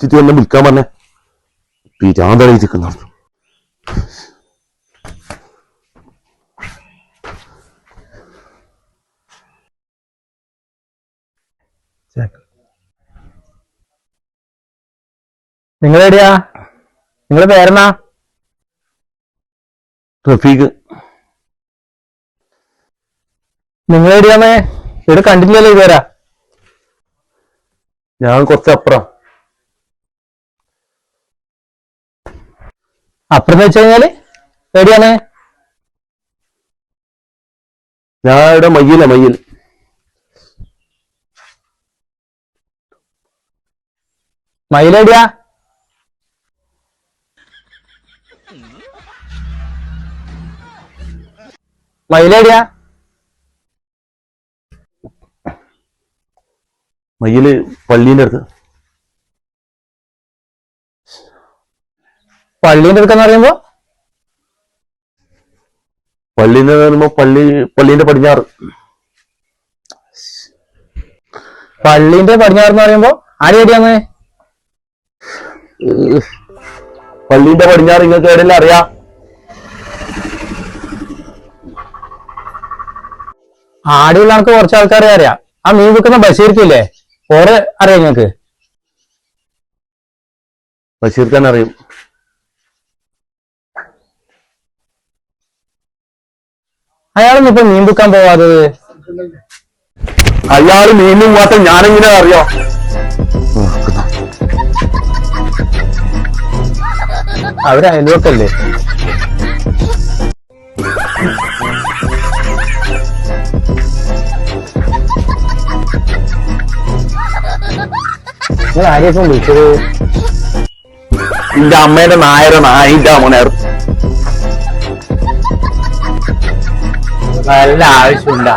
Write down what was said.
ചിറ്റി എന്നെ വിൽക്കാൻ പറഞ്ഞേ പിരാന്തളി ചിക്കുന്ന നിങ്ങൾ എവിടെയാ നിങ്ങളെ പേരെന്നാ? റഫീഖ്. നിങ്ങൾ എവിടെയാന്നേ ഇവിടെ കണ്ടില്ലല്ലോ ഇതുവരാ. ഞാൻ കുറച്ച് അപ്പുറം അപ്പുറം വെച്ച് കഴിഞ്ഞാൽ എവിടെയാണ്? ഞാൻ ഇവിടെ മയ്യില മയ്യിൽ. മയിലെവിടെയാ മയിലെവിടെയാ മയിൽ പള്ളീന്റെ അടുത്ത്. പള്ളീന്റെ അടുക്കെന്ന് പറയുമ്പോ? പള്ളിന്ന് പറയുമ്പോ പള്ളി പള്ളീന്റെ പടിഞ്ഞാറ്. പള്ളീന്റെ പടിഞ്ഞാറെന്ന് പറയുമ്പോ ആര് എവിടെയാന്ന് ഏഹ്. പള്ളീന്റെ പടിഞ്ഞാറ് നിങ്ങൾക്ക് എവിടെയല്ല അറിയാ. ആടിയുള്ള ആൾക്ക് കുറച്ച് ആൾക്കാരെ അറിയാം. ആ മീൻ വിൽക്കുന്ന ബഷീർക്കില്ലേ? ഓറെ അറിയാം നിങ്ങൾക്ക്. ബഷീർക്കാൻ അറിയും. അയാളൊന്നും ഇപ്പൊ വിൽക്കാൻ പോവാത്തത് അയാൾ മീനും പോവാത്ത ഞാനെങ്ങനെ അറിയോ? അവർ അയൽവക്കല്ലേ? നിങ്ങൾ ആരെയൊക്കെ വിളിച്ചത്? എന്റെ അമ്മേന്റെ നായര നായിന്റെ മോനേർ നല്ല ആവശ്യമുണ്ടാ.